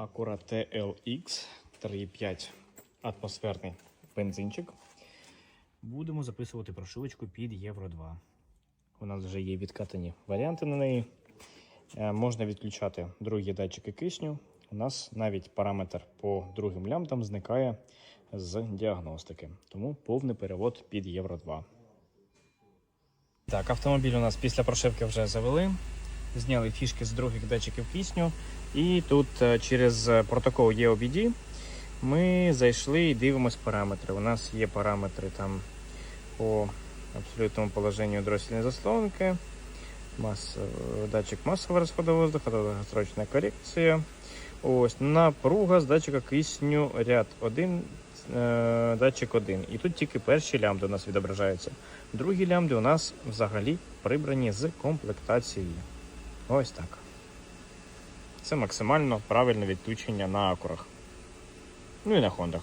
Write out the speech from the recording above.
Acura TLX 3.5 атмосферний бензинчик. Будемо записувати прошивочку під Євро 2. У нас вже є відкатані варіанти на неї. Е, Можна відключати другі датчики кисню. У нас навіть параметр по другим лямбдам зникає з діагностики. Тому повний перевод під Євро 2. Так, автомобіль у нас після прошивки вже завели. Зняли фішки з других датчиків кисню. І тут е, через протокол EOBD ми зайшли і дивимось параметри. У нас є параметри там по абсолютному положенню дроссельної заслонки, мас, е, датчик масового розходу воздуха, довгострочна корекція. Ось напруга з датчика кисню ряд 1, е, датчик 1. І тут тільки перші лямбди у нас відображаються. Другі лямбди у нас взагалі прибрані з комплектації. Ось так. Це максимально правильне відключення на акурах. Ну і на хондах.